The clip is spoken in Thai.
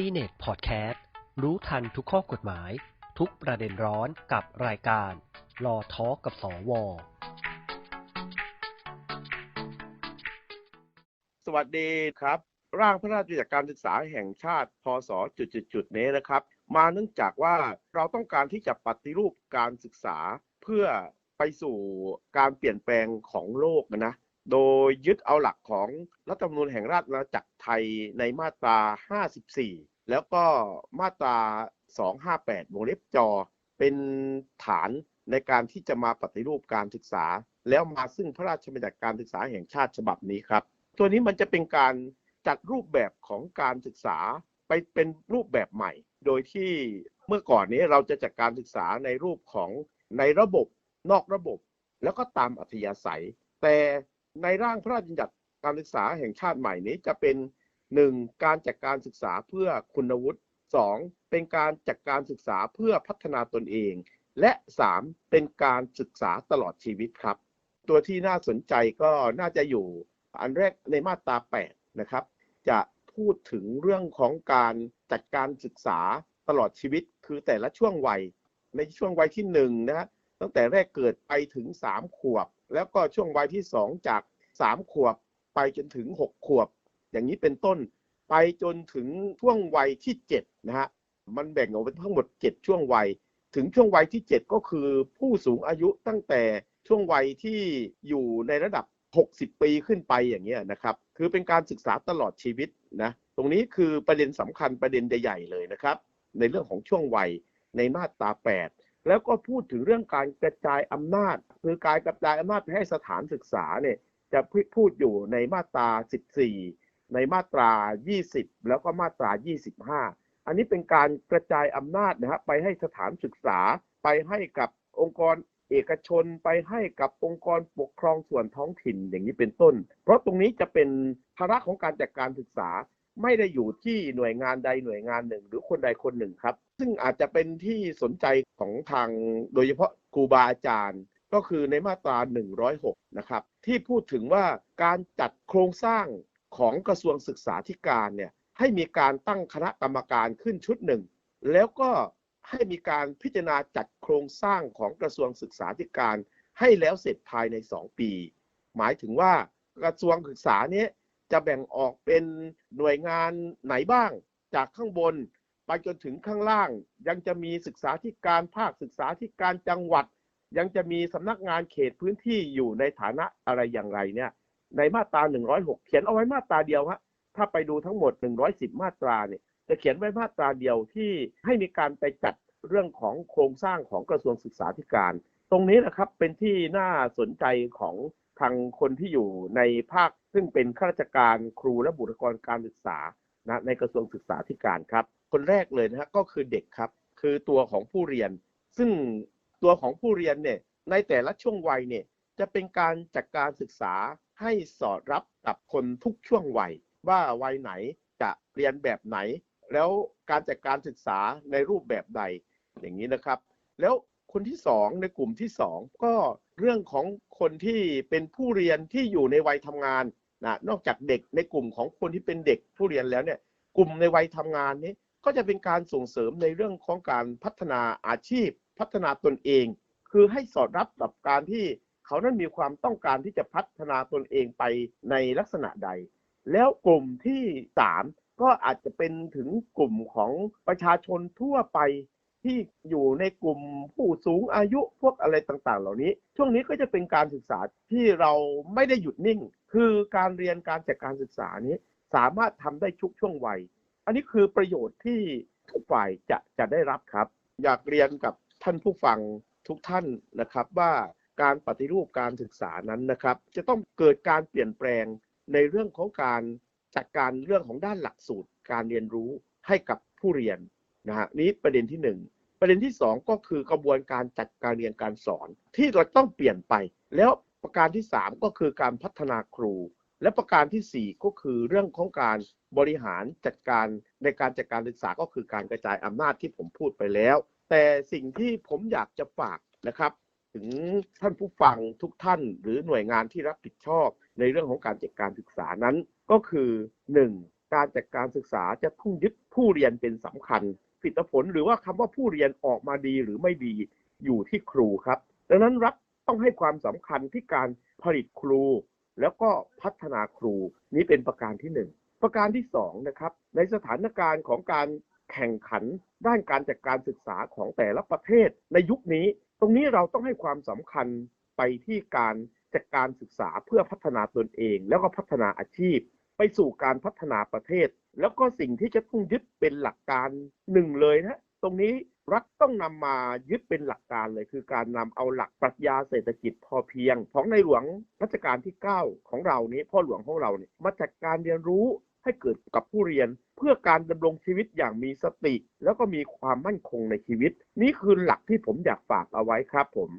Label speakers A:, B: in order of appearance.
A: ซีเน็ตพอดแคสต์รู้ทันทุกข้อกฎหมาย ทุกประเด็นร้อนกับรายการรอทอกับสว
B: สวัสดีครับ ร่างพระราชบัญญัติการศึกษาแห่งชาติ พศจุดๆๆนี้นะครับ มาเนื่องจากว่าเราต้องการที่จะปฏิรูปการศึกษาเพื่อไปสู่การเปลี่ยนแปลงของโลกนะ โดยยึดเอาหลักของรัฐธรรมนูญแห่งราชอาณาจักรไทยในมาตรา 54 แล้วก็มาตรา 258 วงเล็บจอ เป็นฐานในการที่จะมาปฏิรูปการศึกษา แล้วมาซึ่งพระราชบัญญัติการศึกษาแห่งชาติฉบับนี้ครับ ตัวนี้มันจะเป็นการจัดรูปแบบของการศึกษาไปเป็นรูปแบบใหม่ โดยที่เมื่อก่อนนี้เราจะจัดการศึกษาในรูปของในระบบนอกระบบ แล้วก็ตามอัธยาศัย แต่ ในร่างพระราชบัญญัติการศึกษาแห่งชาติใหม่นี้จะเป็น 1. การจัดการศึกษาเพื่อคุณวุฒิ 2. เป็นการจัดการศึกษาเพื่อพัฒนาตนเอง และ 3. เป็นการศึกษาตลอดชีวิตครับ ตัวที่น่าสนใจก็น่าจะอยู่อันแรกในมาตรา 8 นะครับ จะพูดถึงเรื่องของการจัดการศึกษาตลอดชีวิต คือแต่ละช่วงวัย ในช่วงวัยที่1นะฮะตั้งแต่แรกเกิดไปถึง 3 ขวบ แล้วก็ช่วงวัยที่ 2 จาก 3ขวบ ไปจนถึง6ขวบ อย่างนี้เป็นต้น ไปจนถึงช่วงวัยที่7นะฮะมันแบ่งออกเป็นทั้งหมด7ช่วงวัย ถึงช่วงวัยที่7ก็คือผู้สูงอายุตั้งแต่ช่วงวัยที่อยู่ในระดับ 60 ปีขึ้นไปอย่างเงี้ยนะครับ คือเป็นการศึกษาตลอดชีวิตนะตรงนี้คือประเด็นสำคัญประเด็นใหญ่ๆเลยนะครับ ในเรื่องของช่วงวัยในมาตรา8 แล้วก็พูดถึงเรื่องการกระจายอำนาจ คือการกระจายอำนาจไปให้สถานศึกษาเนี่ย จะพูดอยู่ในมาตรา 14 ในมาตรา 20 แล้วก็มาตรา 25 อันนี้เป็นการกระจายอำนาจนะฮะไปให้สถานศึกษาไปให้กับองค์กรเอกชนไปให้กับองค์กรปกครองส่วนท้องถิ่นอย่างนี้เป็นต้น เพราะตรงนี้จะเป็นภาระของการจัดการศึกษาไม่ได้อยู่ที่หน่วยงานใดหน่วยงานหนึ่ง หรือคนใดคนหนึ่งครับ ซึ่งอาจจะเป็นที่สนใจของทางโดยเฉพาะครูบาอาจารย์ ก็คือในมาตรา 106 นะครับ ที่พูดถึงว่าการจัดโครงสร้างของกระทรวงศึกษาธิการเนี่ยให้มีการตั้งคณะกรรมการขึ้นชุดหนึ่ง แล้วก็ให้มีการพิจารณาจัดโครงสร้างของกระทรวงศึกษาธิการ ให้แล้วเสร็จภายใน 2 ปี หมายถึงว่ากระทรวงศึกษาเนี้จะแบ่งออกเป็นหน่วยงานไหนบ้าง จากข้างบน ไปจนถึงข้างล่าง ยังจะมีศึกษาธิการภาคศึกษาธิการจังหวัด ยังจะมีสำนักงานเขตพื้นที่อยู่ในฐานะอะไรอย่างไรเนี่ย ในมาตรา 106 เขียนเอาไว้มาตราเดียวฮะถ้าไปดูทั้งหมด 110 มาตราเนี่ยจะเขียนไว้มาตราเดียวที่ให้มีการไปจัดเรื่องของโครงสร้างของกระทรวงศึกษาธิการ ตรงนี้นะครับเป็นที่น่าสนใจของทางคนที่อยู่ในภาค ซึ่งเป็นข้าราชการครูและบุคลากรการศึกษานะในกระทรวงศึกษาธิการครับ คนแรกเลยนะฮะก็คือเด็กครับ คือตัวของผู้เรียน ซึ่ง ตัวของผู้เรียนเนี่ยในแต่ละช่วงวัยเนี่ยจะเป็นการจัดกการศึกษาให้สอดรับกับคนทุกช่วงวัย ว่าวัยไหนจะเรียนแบบไหน แล้วการจัดการศึกษาในรูปแบบใดอย่างนี้นะครับ แล้วคนที่สองในกลุ่มที่สองก็เรื่องของคนที่เป็นผู้เรียนที่อยู่ในวัยทำงานนะนอกจากเด็กในกลุ่มของคนที่เป็นเด็กผู้เรียนแล้วเนี่ยกลุ่มในวัยทำงานนี้ก็จะเป็นการส่งเสริมในเรื่องของการพัฒนาอาชีพ พัฒนาตนเอง คือให้สอดรับกับการที่เขานั้นมีความต้องการที่จะพัฒนาตนเองไปในลักษณะใด แล้วกลุ่มที่สามก็อาจจะเป็นถึงกลุ่มของประชาชนทั่วไปที่อยู่ในกลุ่มผู้สูงอายุพวกอะไรต่างๆ เหล่านี้ ช่วงนี้ก็จะเป็นการศึกษาที่เราไม่ได้หยุดนิ่ง คือการเรียนการจัดการศึกษานี้ สามารถทำได้ทุกช่วงวัย อันนี้คือประโยชน์ที่ทุกฝ่ายจะจะได้รับครับ อยากเรียนกับ ท่านผู้ฟังทุกท่านนะครับว่าการปฏิรูปการศึกษานั้นนะครับ จะต้องเกิดการเปลี่ยนแปลงในเรื่องของการจัดการเรื่องของด้านหลักสูตร การเรียนรู้ให้กับผู้เรียนนะฮะนี้ประเด็นที่ 1 ประเด็นที่ 2 ก็คือกระบวนการจัดการเรียนการสอน ที่เราต้องเปลี่ยนไป แล้วประการที่ 3 ก็คือการพัฒนาครู และประการที่ 4 ก็คือเรื่องของการบริหารจัดการในการจัดการศึกษาก็คือการกระจายอำนาจที่ผมพูดไปแล้ว แต่สิ่งที่ผมอยากจะฝากนะครับ ถึงท่านผู้ฟังทุกท่านหรือหน่วยงานที่รับผิดชอบในเรื่องของการจัดการศึกษานั้น ก็คือ 1. การจัดการศึกษาจะทุ่งยึดผู้เรียนเป็นสำคัญผลิตผลหรือว่าคำว่าผู้เรียนออกมาดีหรือไม่ดีอยู่ที่ครูครับ ดังนั้นรัฐต้องให้ความสำคัญที่การผลิตครู แล้วก็พัฒนาครูนี้เป็นประการที่หนึ่งประการที่สองนะครับในสถานการณ์ของการ แข่งขันด้านการจัดการศึกษาของแต่ละประเทศในยุคนี้ ตรงนี้เราต้องให้ความสำคัญไปที่การจัดการศึกษาเพื่อพัฒนาตนเอง แล้วก็พัฒนาอาชีพ ไปสู่การพัฒนาประเทศ แล้วก็สิ่งที่จะต้องยึดเป็นหลักการหนึ่งเลยนะตรงนี้รัฐต้องนำมายึดเป็นหลักการเลย คือการนำเอาหลักปรัชญาเศรษฐกิจพอเพียง ของในหลวงรัชกาลที่ 9 ของเรานี้พ่อหลวงของเราเนี่ยมาจัดการเรียนรู้ ให้เกิดกับผู้เรียน เพื่อการดำรงชีวิตอย่างมีสติ แล้วก็มีความมั่นคงในชีวิต นี่คือหลักที่ผมอยากฝากเอาไว้ครับผม